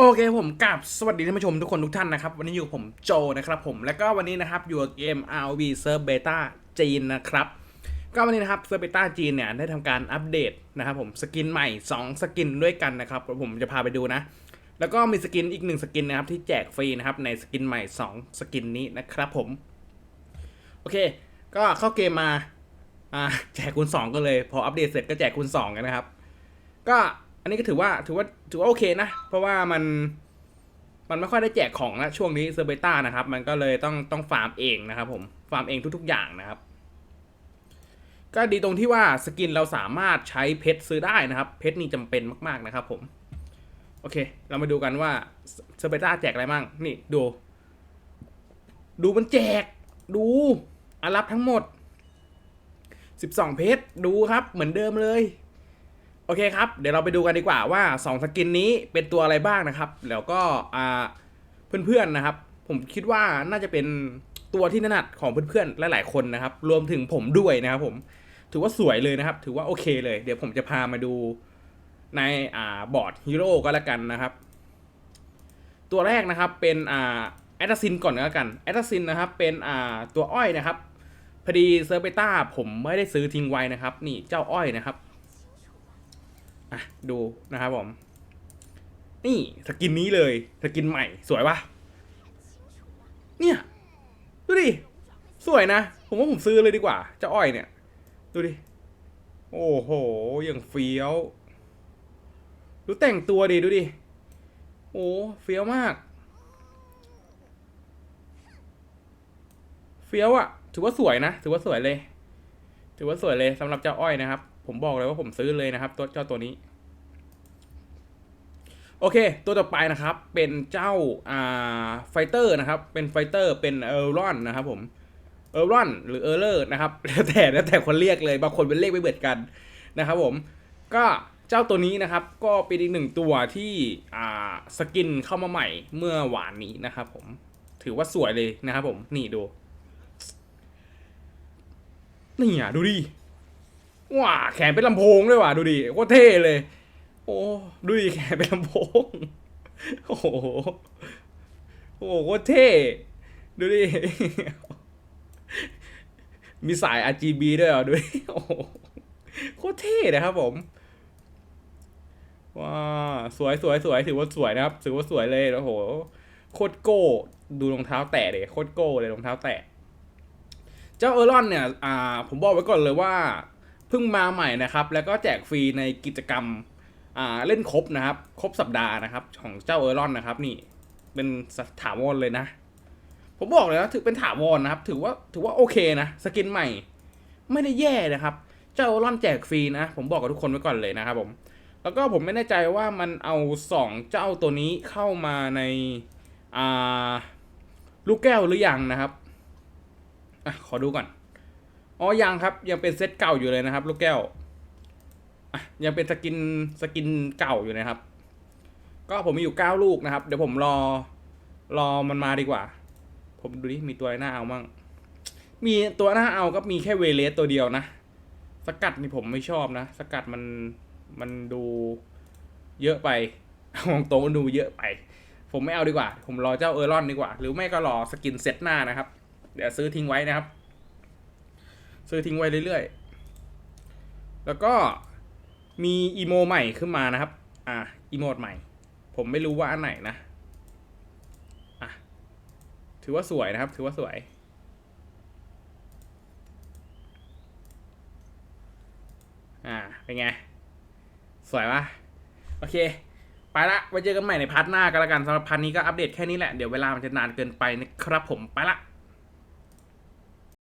โอเคผมกับสวัสดีท่านผู้ชมทุกคนทุกท่านนะครับ วันนี้อยู่ผมโจนะครับผมแล้วก็วันนี้นะครับอยู่กับเกม RV Serve Beta จีนนะครับ ก็วันนี้นะครับ Serve Beta จีนเนี่ยได้ทำการอัปเดตนะครับผมสกินใหม่ 2 สกินด้วยกันนะครับผมจะพาไปดูนะ แล้วก็มีสกินอีกหนึ่งสกินนะครับที่แจกฟรีนะครับในสกินใหม่ 2 สกินนี้นะครับผม โอเค ก็เข้าเกมมาแจกคูณ2ก็เลย พออัปเดตเสร็จก็แจกคูณ2กันนะครับ ก็ นนี้ก็ถือว่าถือว่าถือว่าโอเคนะ เพราะว่ามันมันไม่ค่อยได้แจกของนะช่วงนี้เซอร์เบต้านะครับ มันก็เลยต้องต้องฟาร์มเองนะครับผม ฟาร์มเองทุก ๆ อย่างนะครับ ก็ดีตรงที่ว่าสกินเราสามารถใช้เพชรซื้อได้นะครับ เพชรนี่จำเป็นมากๆนะครับ ผม โอเค เรามาดูกันว่าเซอร์เบต้าแจกอะไรบ้าง นี่ดู ดูมันแจก ดูอารับทั้งหมด 12 เพชร ดูครับ เหมือนเดิมเลย โอเคครับ เดี๋ยวเราไปดูกันดีกว่าว่า 2 สกินนี้เป็นตัวอะไรบ้างนะครับแล้วก็เพื่อนๆนะครับ ผมคิดว่าน่าจะเป็นตัวที่ถนัดของเพื่อนๆหลายๆคนนะครับ รวมถึงผมด้วยนะครับผมถือว่าสวยเลยนะครับ ถือว่าโอเคเลย เดี๋ยวผมจะพามาดูในอ่าบอร์ดฮีโร่ก็แล้วกันนะครับ ตัวแรกนะครับเป็นอ่าแอตซินก่อนก็แล้วกันแอตซินนะครับเป็นอ่าตัวอ้อยนะครับพอดีเซอร์เบต้าผมไม่ได้ซื้อทิ้งไว้นะครับ นี่เจ้าอ้อยนะครับ อะดูนะครับผม นี่สกินนี้เลยสกินใหม่สวยปะเนี่ย ดูดิ สวยนะ ผมว่าผมซื้อเลยดีกว่าเจ้าอ้อยเนี่ย ดูดิ โอ้โห อย่างเฟี้ยว ดูแต่งตัวดิ ดูดิ โอ้เฟี้ยวมาก เฟี้ยวอะถือว่าสวยนะ ถือว่าสวยเลย ถือว่าสวยเลยสำหรับเจ้าอ้อยนะครับ ผมบอกเลยว่าผมซื้อเลยนะครับ ตัวเจ้าตัวนี้ โอเค ตัวต่อไปนะครับ เป็นเจ้าอ่าไฟเตอร์นะครับ เป็นไฟเตอร์เป็นเออร์รอนนะครับ ผมเออร์รอนหรือเออร์เลอร์นะครับแล้วแต่แล้วแต่คนเรียกเลยบางคนเป็นเลขไม่เหมือนกันนะครับ ผมก็เจ้าตัวนี้นะครับ ก็เป็นอีกหนึ่งตัวที่อ่าสกินเข้ามาใหม่เมื่อวานนี้นะครับ ผมถือว่าสวยเลยนะครับ ผมนี่ดู นี่อะดูดิว้าแขนเป็นลำโพงด้วยว่ะดูดิโคตรเท่เลย โอ้ดูดิแขนเป็นลำโพงโอ้โหโอ้โหโคตรเท่ดูดิมีสาย RGB ด้วยเหรอดูดิโอ้โหโคตรเท่นะครับผมว้าสวยสวยสวยถือว่าสวยนะครับถือว่าสวยเลยโอ้โหโคตรโก้ ดูรองเท้าแตะเด็โคตรโก้เลยรองเท้าแตะ เจ้าเออรอนเนี่ยอ่าผมบอกไว้ก่อนเลยว่าเพิ่งมาใหม่นะครับ แล้วก็แจกฟรีในกิจกรรมอ่าเล่นครบนะครับ ครบสัปดาห์นะครับ ของเจ้าเออรอนนะครับ นี่เป็นถาวรเลยนะ ผมบอกเลยนะถือเป็นถาวรนะครับ ถือว่าถือว่าโอเคนะสกินใหม่ ไม่ได้แย่นะครับ เจ้าเออร์รอนแจกฟรีนะ ผมบอกกับทุกคนไว้ก่อนเลยนะครับผมแล้วก็ผมไม่แน่ใจว่ามันเอาสองเจ้าตัวนี้เข้ามาในอ่าลูกแก้วหรือยังนะครับ อะขอดูก่อน อ๋อ ยังครับ ยังเป็นเซตเก่าอยู่เลยนะครับ ลูกแก้ว อะ ยังเป็นสกินสกินเก่าอยู่นะครับ ก็ผมมีอยู่เก้าลูกนะครับ เดี๋ยวผมรอ รอมันมาดีกว่า ผมดูดิ มีตัวอะไรน่าเอามั่ง มีตัวน่าเอาก็มีแค่เวเลสตัวเดียวนะ สกัดนี่ผมไม่ชอบนะ สกัดมัน มันดูเยอะไปเอาตรงมันดูเยอะไป ผมไม่เอาดีกว่า ผมรอเจ้าเออร์รอนดีกว่า หรือไม่ก็รอสกินเซตหน้านะครับ เดี๋ยวซื้อทิ้งไว้นะครับ ซื้อทิ้งไว้เรื่อยๆ แล้วก็มีอีโมใหม่ขึ้นมานะครับ อะอีโมดใหม่ ผมไม่รู้ว่าอันไหนนะ อะ ถือว่าสวยนะครับ ถือว่าสวย อ่า เป็นไง สวยปะโอเค ไปละไว้เจอกันใหม่ในพาร์ทหน้ากันละกันสำหรับพาร์ทนี้ก็อัปเดตแค่นี้แหละ เดี๋ยวเวลามันจะนานเกินไปนะครับผม ไปละ